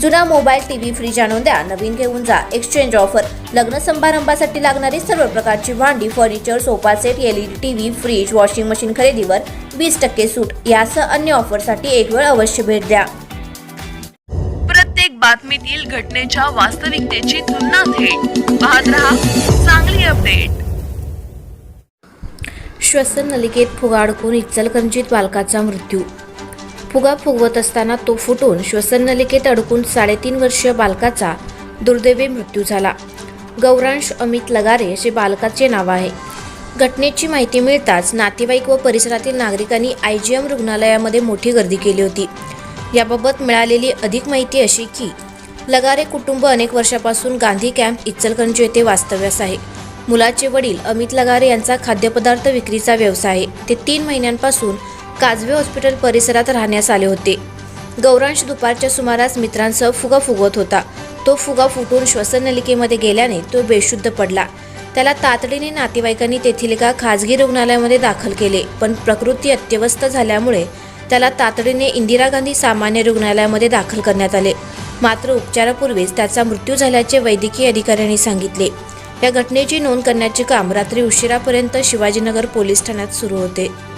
जुना mobile TV fridge आणून द्या. नवीन घेऊन जा. एक्सचेंज ऑफर लग्न समारंभासाठी लागणारी सर्व प्रकारची भांडी furniture sofa set LED TV fridge washing machine खरेदीवर वीस टक्के सूट. यासह अन्य ऑफरसाठी एक वेळ अवश्य भेट द्या. प्रत्येक बातमीतील घटनेच्या वास्तविकतेची तुलना थेट. पाहत रहा चांगली अपडेट. श्वसन नलिकेत फुगा अडकून इचलकरंजीत बालकाचा मृत्यू फुगा फुगवत असताना तो फुटून श्वसननलिकेत अडकून साडेतीन वर्षीय बालकाचा दुर्दैवी मृत्यू झाला. गौरांश अमित लगारे असे बालकाचे नाव आहे. घटनेची माहिती मिळताच नातेवाईक व परिसरातील नागरिकांनी आय जी एम रुग्णालयामध्ये मोठी गर्दी केली होती. याबाबत मिळालेली अधिक माहिती अशी की लगारे कुटुंब अनेक वर्षापासून गांधी कॅम्प इचलकरंजी येथे वास्तव्यास आहे. मुलाचे वडील अमित लगारे यांचा खाद्यपदार्थ विक्रीचा व्यवसाय आहे. ते तीन महिन्यांपासून काजवे हॉस्पिटल परिसरात राहण्यास आले होते. गौरांश दुपारच्या सुमारास मित्रांसह फुगा फुगवत होता. तो फुगा फुटून श्वसननलिकेमध्ये गेल्याने तो बेशुद्ध पडला. त्याला तातडीने नातेवाईकांनी तेथील एका खाजगी रुग्णालयामध्ये दाखल केले पण प्रकृती अत्यवस्थ झाल्यामुळे त्याला तातडीने इंदिरा गांधी सामान्य रुग्णालयामध्ये दाखल करण्यात आले. मात्र उपचारापूर्वीच त्याचा मृत्यू झाल्याचे वैद्यकीय अधिकाऱ्यांनी सांगितले. या घटनेची नोंद करण्याचे काम रात्री उशिरापर्यंत शिवाजीनगर पोलीस ठाण्यात सुरू होते.